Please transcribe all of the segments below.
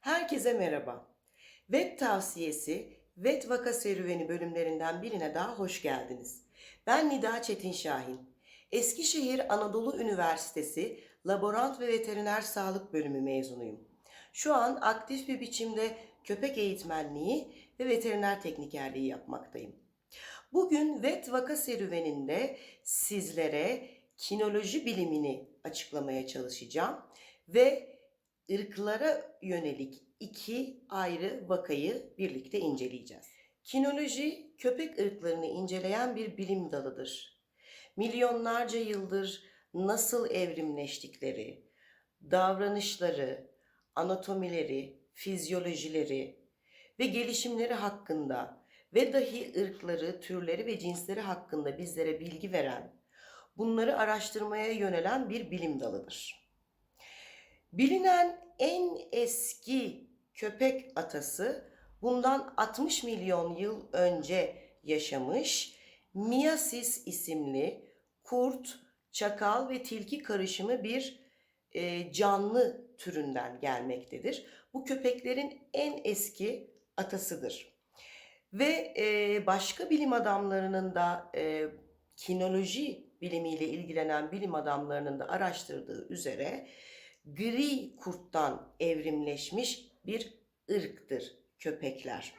Herkese merhaba. Vet tavsiyesi, vet vaka serüveni bölümlerinden birine daha hoş geldiniz. Ben Nida Çetin Şahin. Eskişehir Anadolu Üniversitesi Laborant ve Veteriner Sağlık Bölümü mezunuyum. Şu an aktif bir biçimde köpek eğitmenliği ve veteriner teknikerliği yapmaktayım. Bugün vet vaka serüveninde sizlere kinoloji bilimini açıklamaya çalışacağım ve ırklara yönelik iki ayrı vakayı birlikte inceleyeceğiz. Kinoloji köpek ırklarını inceleyen bir bilim dalıdır. Milyonlarca yıldır nasıl evrimleştikleri, davranışları, anatomileri, fizyolojileri ve gelişimleri hakkında ve dahi ırkları, türleri ve cinsleri hakkında bizlere bilgi veren, bunları araştırmaya yönelen bir bilim dalıdır. Bilinen en eski köpek atası bundan 60 milyon yıl önce yaşamış Miasis isimli kurt, çakal ve tilki karışımı bir e, canlı türünden gelmektedir. Bu köpeklerin en eski atasıdır. Ve e, başka bilim adamlarının da e, kinoloji bilimiyle ilgilenen bilim adamlarının da araştırdığı üzere gri kurttan evrimleşmiş bir ırktır köpekler.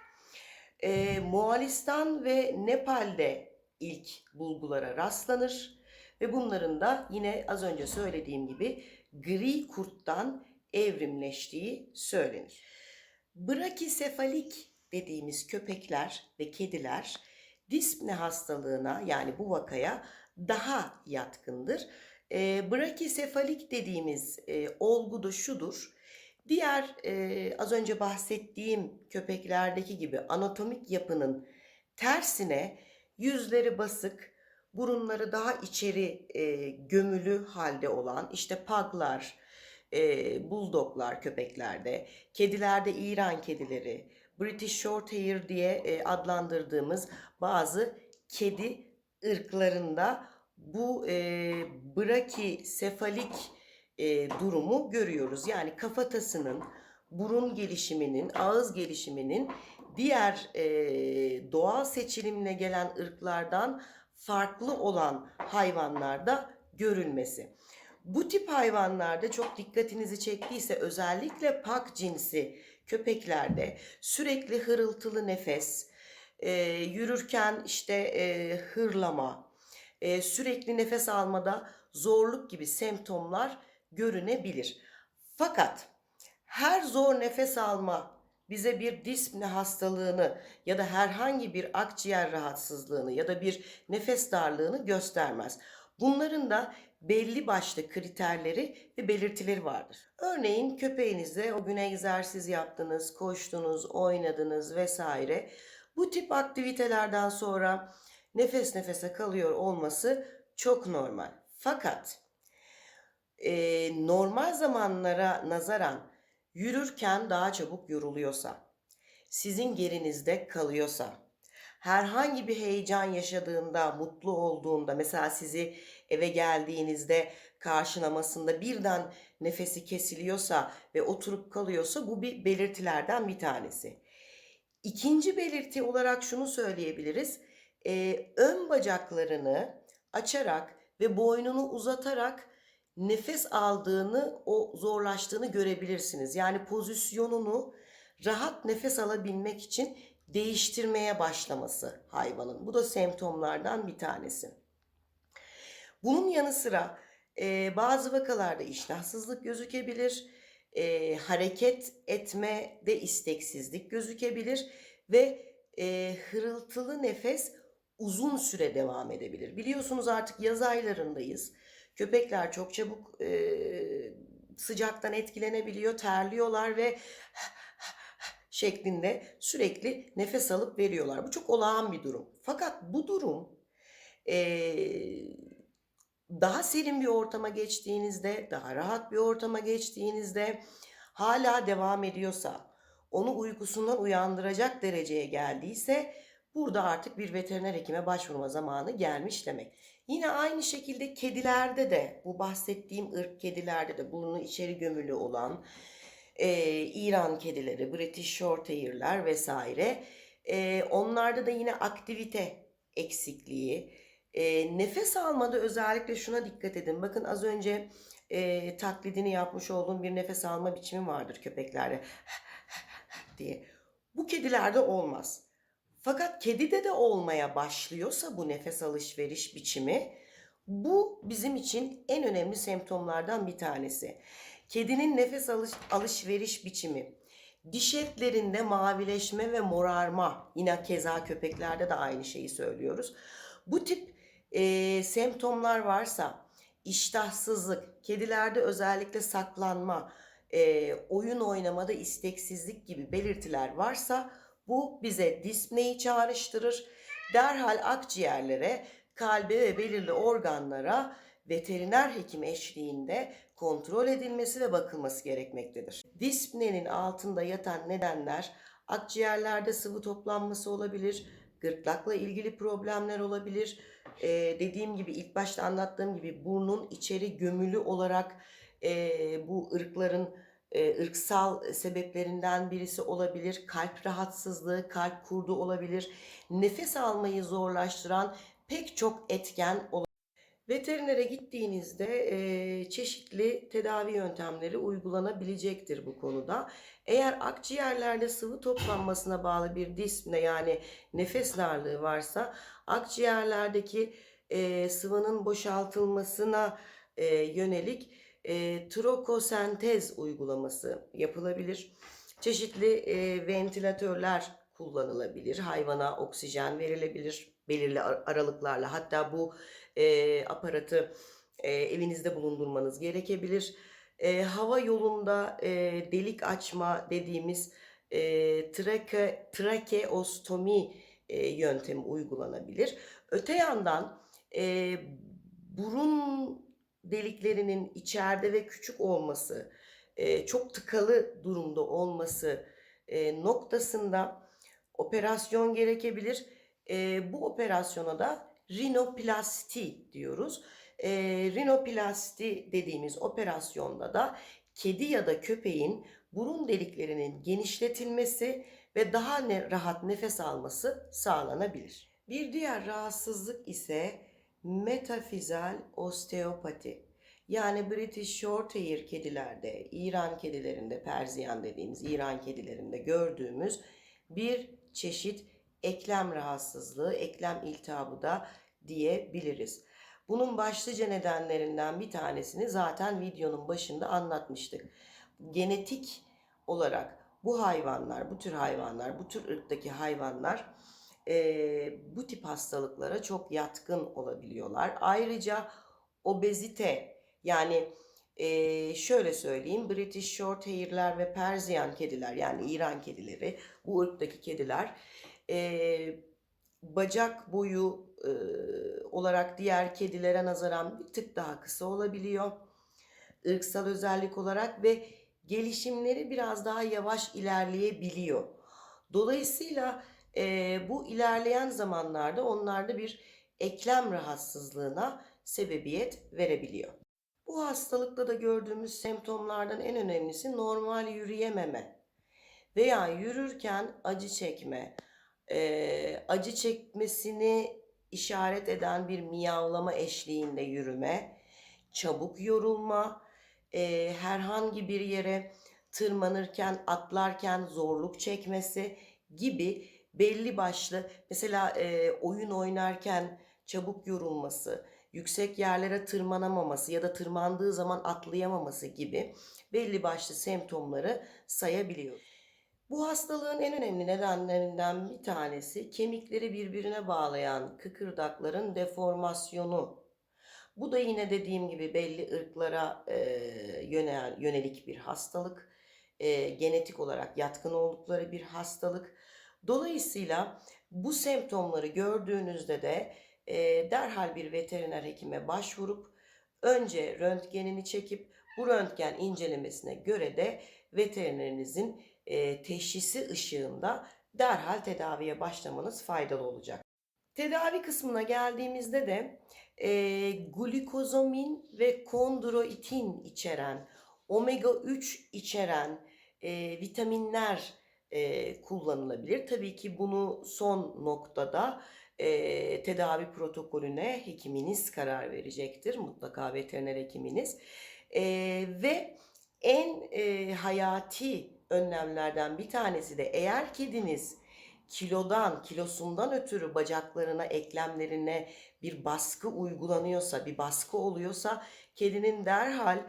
E, Moğolistan ve Nepal'de ilk bulgulara rastlanır ve bunların da yine az önce söylediğim gibi gri kurttan evrimleştiği söylenir. Brakisefalik dediğimiz köpekler ve kediler dispne hastalığına yani bu vakaya daha yatkındır. E, brakisefalik dediğimiz e, olgu da şudur. Diğer e, az önce bahsettiğim köpeklerdeki gibi anatomik yapının tersine yüzleri basık, burunları daha içeri e, gömülü halde olan işte paglar, e, bulldoglar köpeklerde, kedilerde İran kedileri, British Shorthair diye e, adlandırdığımız bazı kedi ırklarında bu e, brakisefalik e, durumu görüyoruz. Yani kafatasının, burun gelişiminin, ağız gelişiminin diğer e, doğal seçilimle gelen ırklardan farklı olan hayvanlarda görülmesi. Bu tip hayvanlarda çok dikkatinizi çektiyse özellikle pak cinsi köpeklerde sürekli hırıltılı nefes, e, yürürken işte e, hırlama, e, sürekli nefes almada zorluk gibi semptomlar görünebilir. Fakat her zor nefes alma bize bir dispne hastalığını ya da herhangi bir akciğer rahatsızlığını ya da bir nefes darlığını göstermez. Bunların da belli başlı kriterleri ve belirtileri vardır. Örneğin köpeğinizle o gün egzersiz yaptınız, koştunuz, oynadınız vesaire. Bu tip aktivitelerden sonra nefes nefese kalıyor olması çok normal. Fakat e, normal zamanlara nazaran yürürken daha çabuk yoruluyorsa, sizin gerinizde kalıyorsa, herhangi bir heyecan yaşadığında, mutlu olduğunda, mesela sizi eve geldiğinizde karşılamasında birden nefesi kesiliyorsa ve oturup kalıyorsa bu bir belirtilerden bir tanesi. İkinci belirti olarak şunu söyleyebiliriz. Ee, ön bacaklarını açarak ve boynunu uzatarak nefes aldığını, o zorlaştığını görebilirsiniz. Yani pozisyonunu rahat nefes alabilmek için değiştirmeye başlaması hayvanın. Bu da semptomlardan bir tanesi. Bunun yanı sıra e, bazı vakalarda iştahsızlık gözükebilir, e, hareket etme de isteksizlik gözükebilir ve e, hırıltılı nefes uzun süre devam edebilir. Biliyorsunuz artık yaz aylarındayız. Köpekler çok çabuk e, sıcaktan etkilenebiliyor, terliyorlar ve şeklinde sürekli nefes alıp veriyorlar. Bu çok olağan bir durum. Fakat bu durum e, daha serin bir ortama geçtiğinizde, daha rahat bir ortama geçtiğinizde hala devam ediyorsa, onu uykusundan uyandıracak dereceye geldiyse burada artık bir veteriner hekime başvurma zamanı gelmiş demek. Yine aynı şekilde kedilerde de bu bahsettiğim ırk kedilerde de burnu içeri gömülü olan e, İran kedileri, British Shorthair'ler vesaire. E, onlarda da yine aktivite eksikliği. E, nefes almada özellikle şuna dikkat edin. Bakın az önce e, taklidini yapmış olduğum bir nefes alma biçimi vardır köpeklerde diye. Bu kedilerde olmaz. Fakat kedide de olmaya başlıyorsa bu nefes alışveriş biçimi bu bizim için en önemli semptomlardan bir tanesi. Kedinin nefes alış, alışveriş biçimi, diş etlerinde mavileşme ve morarma, yine keza köpeklerde de aynı şeyi söylüyoruz. Bu tip e, semptomlar varsa, iştahsızlık, kedilerde özellikle saklanma, e, oyun oynamada isteksizlik gibi belirtiler varsa bu bize dispneyi çağrıştırır. Derhal akciğerlere, kalbe ve belirli organlara veteriner hekim eşliğinde kontrol edilmesi ve bakılması gerekmektedir. Dispnenin altında yatan nedenler akciğerlerde sıvı toplanması olabilir, gırtlakla ilgili problemler olabilir. Ee, dediğim gibi ilk başta anlattığım gibi burnun içeri gömülü olarak e, bu ırkların ırksal sebeplerinden birisi olabilir. Kalp rahatsızlığı, kalp kurdu olabilir. Nefes almayı zorlaştıran pek çok etken olabilir. Veterinere gittiğinizde e, çeşitli tedavi yöntemleri uygulanabilecektir bu konuda. Eğer akciğerlerde sıvı toplanmasına bağlı bir dispne yani nefes darlığı varsa akciğerlerdeki e, sıvının boşaltılmasına e, yönelik e, trokosentez uygulaması yapılabilir. Çeşitli e, ventilatörler kullanılabilir. Hayvana oksijen verilebilir belirli ar- aralıklarla. Hatta bu e, aparatı e, evinizde bulundurmanız gerekebilir. E, hava yolunda e, delik açma dediğimiz e, trake, trakeostomi e, yöntemi uygulanabilir. Öte yandan e, burun deliklerinin içeride ve küçük olması, e, çok tıkalı durumda olması e, noktasında operasyon gerekebilir. E, bu operasyona da rinoplasti diyoruz. Rinoplasti dediğimiz operasyonda da kedi ya da köpeğin burun deliklerinin genişletilmesi ve daha ne, rahat nefes alması sağlanabilir. Bir diğer rahatsızlık ise metafizel osteopati. Yani British Shorthair kedilerde, İran kedilerinde, Persian dediğimiz İran kedilerinde gördüğümüz bir çeşit eklem rahatsızlığı, eklem iltihabı da diyebiliriz. Bunun başlıca nedenlerinden bir tanesini zaten videonun başında anlatmıştık. Genetik olarak bu hayvanlar, bu tür hayvanlar, bu tür ırktaki hayvanlar e, bu tip hastalıklara çok yatkın olabiliyorlar. Ayrıca obezite yani e, şöyle söyleyeyim British Shorthair'ler ve Persian kediler yani İran kedileri bu ırktaki kediler e, bacak boyu e, olarak diğer kedilere nazaran bir tık daha kısa olabiliyor. Irksal özellik olarak ve gelişimleri biraz daha yavaş ilerleyebiliyor. Dolayısıyla e, bu ilerleyen zamanlarda onlarda bir eklem rahatsızlığına sebebiyet verebiliyor. Bu hastalıkta da gördüğümüz semptomlardan en önemlisi normal yürüyememe veya yürürken acı çekme, e, acı çekmesini işaret eden bir miyavlama eşliğinde yürüme, çabuk yorulma, e, herhangi bir yere tırmanırken, atlarken zorluk çekmesi gibi belli başlı mesela e, oyun oynarken çabuk yorulması, yüksek yerlere tırmanamaması ya da tırmandığı zaman atlayamaması gibi belli başlı semptomları sayabiliyoruz. Bu hastalığın en önemli nedenlerinden bir tanesi kemikleri birbirine bağlayan kıkırdakların deformasyonu. Bu da yine dediğim gibi belli ırklara e, yönel, yönelik bir hastalık. E, genetik olarak yatkın oldukları bir hastalık. Dolayısıyla bu semptomları gördüğünüzde de e, derhal bir veteriner hekime başvurup önce röntgenini çekip bu röntgen incelemesine göre de veterinerinizin e, teşhisi ışığında derhal tedaviye başlamanız faydalı olacak. Tedavi kısmına geldiğimizde de e, glikozomin ve kondroitin içeren, omega 3 içeren e, vitaminler e, kullanılabilir. Tabii ki bunu son noktada e, tedavi protokolüne hekiminiz karar verecektir. Mutlaka veteriner hekiminiz. E, ve en e, hayati önlemlerden bir tanesi de eğer kediniz kilodan, kilosundan ötürü bacaklarına, eklemlerine bir baskı uygulanıyorsa, bir baskı oluyorsa kedinin derhal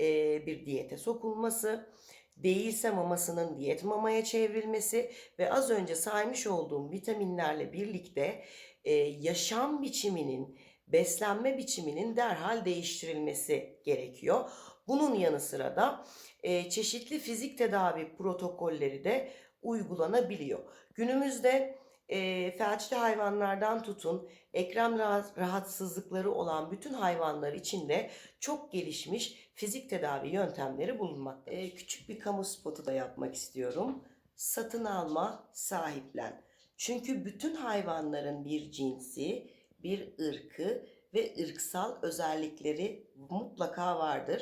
e, bir diyete sokulması, değilse mamasının diyet mamaya çevrilmesi ve az önce saymış olduğum vitaminlerle birlikte e, yaşam biçiminin, beslenme biçiminin derhal değiştirilmesi gerekiyor. Bunun yanı sıra da e, çeşitli fizik tedavi protokolleri de uygulanabiliyor. Günümüzde e, felçli hayvanlardan tutun ekrem rahat- rahatsızlıkları olan bütün hayvanlar için de çok gelişmiş fizik tedavi yöntemleri bulunmakta. E, küçük bir kamu spotu da yapmak istiyorum. Satın alma, sahiplen. Çünkü bütün hayvanların bir cinsi, bir ırkı ve ırksal özellikleri mutlaka vardır.